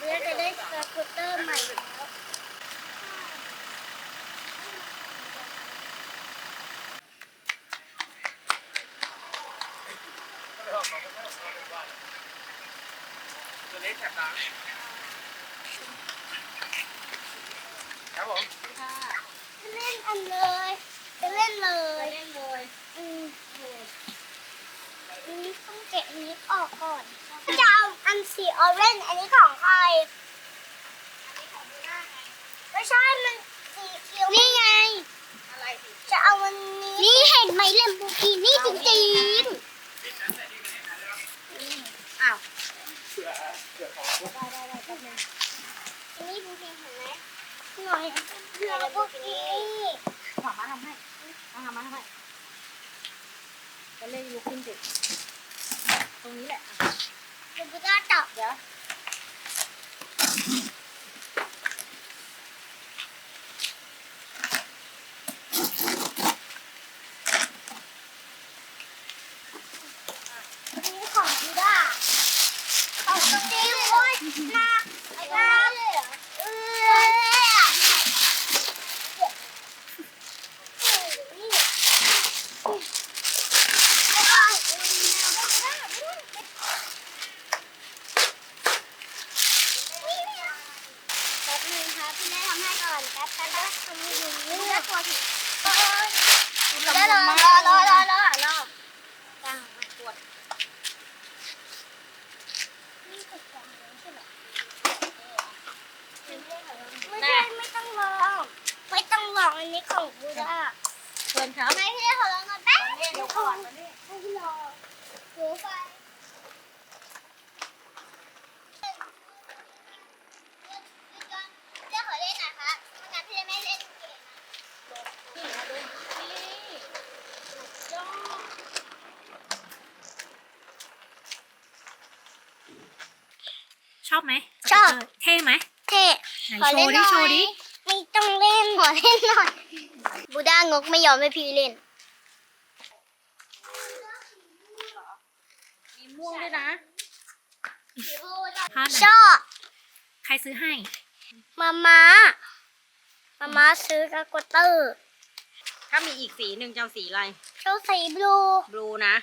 เดี๋ยวจะได้สกูตเตอร์ใหม่แล้วตัวเล็กแถบตาครับผมจะเล่นอันเลยจะเล่นเลยเล่นเลยอืมนนี้ต้องแกะอันนี้ออกก่อน สีออเรนจ์อันนี้ของใครไม่ใช่ มันสีเขียว นี่ไง อะไรสิจะเอาวันนี้ นี่เห็นไหมเลมบูกินี่จริงอ้าวเผื่อเผื่อของๆได้ได้ได้แป๊บนึงนี่บูกิเห็นไหมหน่อยเพื่อบูกิหมามาทำให้เอาหมามาทำให้จะเล่นลุกขึ้นสิตรงนี้แหละ อะเดี๋ยวบูจะจับ เดี๋ยว อันนี้ของบูด้าของสตีฟโอ้ยหนักหนักเออ แป๊บนึงครับพี่แม่ทำให้ก่อน แป๊บแป๊บแป๊บทำอยู่นี่นะตัวผิดได้รอรอรอรอรอรอตั้งมาตรวจนี่กดกล่องเลยใช่ไหมไม่ใช่ไม่ต้องลองไม่ต้องลองอันนี้ของบูด้าเชิญครับไม่พี่ขอลองก่อนแป๊บเดี๋ยวก่อนมานี่ให้พี่รอหูไฟเดี๋ยวขอเล่นหน่อยครับไม่งั้นพี่จะไม่เล่นเกม นี่มาดูนี่ยอ ชอบไหมชอบ เท่ไหมเท่ไหนโชว์ดิโชว์ดิไม่ต้องเล่นขอเล่นหน่อยบูด้างกไม่ยอมให้พี่เล่น มีม่วงด้วยนะภาพไหนชอบใครซื้อให้ มาม่ามาม่าซื้อกากเตอร์ ถ้ามีอีกสีหนึ่งจะเอาสีอะไรเจ้าสีบลูบลูนะ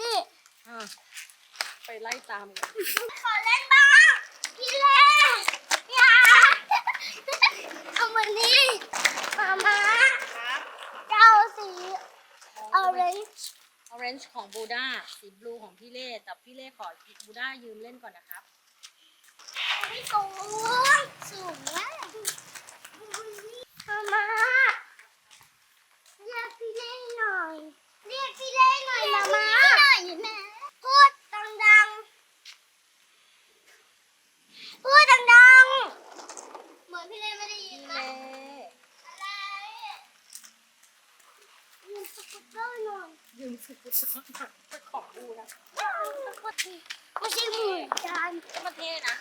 นี่ไปไล่ตามกันขอเล่นบ้างพี่เล่นอย่าเอามานี่มาม่าเจ้าสีออเรนจ์ ออเรนจ์ของบูด้าสีบลูของพี่เล่แต่พี่เล่ขอบูด้ายืมเล่นก่อนนะครับ ไม่โกงมากมาม่าเรียกพี่เล่นหน่อย เรียกพี่เล่นหน่อยมาม่าพูดดังๆ พูดดังๆ เหมือนพี่เล่นไม่ได้ยินนะอะไร ยืนสกูตเตอร์หน่อยยืมสกุตเตอร์หน่อยไปขอดูนะไม่ใช่หมือจานก็มันเท่นะ